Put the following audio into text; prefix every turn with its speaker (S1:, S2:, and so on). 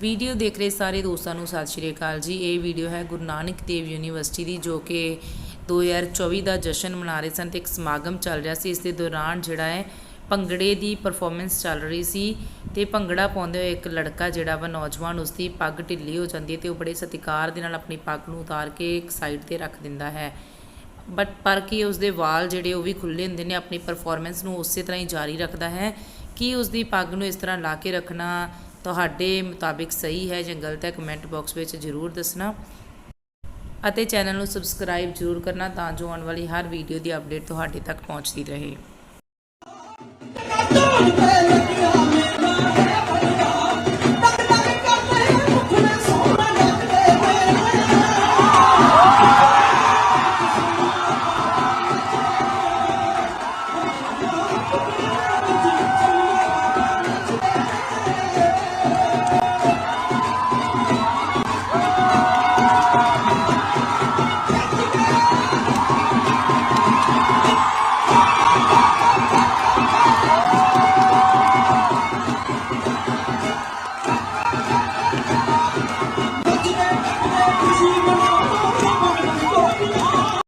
S1: Video ਦੇਖ ਰਹੇ ਸਾਰੇ ਦੋਸਤਾਂ ਨੂੰ ਸਤਿ ਸ਼੍ਰੀ ਅਕਾਲ ਜੀ। ਇਹ ਵੀਡੀਓ ਹੈ ਗੁਰੂ ਨਾਨਕ ਦੇਵ ਯੂਨੀਵਰਸਿਟੀ ਦੀ, ਜੋ ਕਿ 2024 ਦਾ ਜਸ਼ਨ ਮਨਾ ਰਹੇ ਸਨ ਤੇ ਇੱਕ ਸਮਾਗਮ ਚੱਲ ਰਿਹਾ ਸੀ। ਇਸ ਦੇ ਦੌਰਾਨ ਜਿਹੜਾ ਹੈ, ਭੰਗੜੇ ਦੀ ਪਰਫਾਰਮੈਂਸ ਚੱਲ ਰਹੀ ਸੀ ਤੇ ਭੰਗੜਾ ਪਾਉਂਦੇ ਹੋਏ ਇੱਕ ਲੜਕਾ ਜਿਹੜਾ ਵਾ, ਨੌਜਵਾਨ, ਉਸਦੀ ਪੱਗ ਢਿੱਲੀ ਹੋ ਜਾਂਦੀ ਹੈ ਤੇ ਉਹ ਬੜੇ ਸਤਿਕਾਰ ਦੇ ਨਾਲ ਆਪਣੀ ਪੱਗ ਨੂੰ ਉਤਾਰ ਕੇ ਇੱਕ ਸਾਈਡ ਤੇ ਰੱਖ ਦਿੰਦਾ ਹੈ। ਬਟ ਪਰ ਕੀ ਉਸਦੇ ਵਾਲ ਜਿਹੜੇ ਉਹ ਵੀ ਖੁੱਲੇ ਹੁੰਦੇ ਨੇ, ਆਪਣੀ ਪਰਫਾਰਮੈਂਸ ਨੂੰ ਉਸੇ ਤਰ੍ਹਾਂ ਹੀ ਜਾਰੀ ਰੱਖਦਾ ਹੈ ਕਿ ਉਸਦੀ ਪੱਗ ਨੂੰ ਇਸ ਤਰ੍ਹਾਂ ਲਾ ਕੇ ਰੱਖਣਾ ਤੁਹਾਡੇ ਮੁਤਾਬਿਕ ਸਹੀ ਹੈ ਜਾਂ ਗਲਤ ਹੈ ਕਮੈਂਟ ਬਾਕਸ ਵਿੱਚ ਜ਼ਰੂਰ ਦੱਸਣਾ। ਅਤੇ ਚੈਨਲ ਨੂੰ ਸਬਸਕ੍ਰਾਈਬ ਜ਼ਰੂਰ ਕਰਨਾ ਤਾਂ ਜੋ ਆਉਣ ਵਾਲੀ ਹਰ ਵੀਡੀਓ ਦੀ ਅਪਡੇਟ ਤੁਹਾਡੇ ਤੱਕ ਪਹੁੰਚਦੀ ਰਹੇ।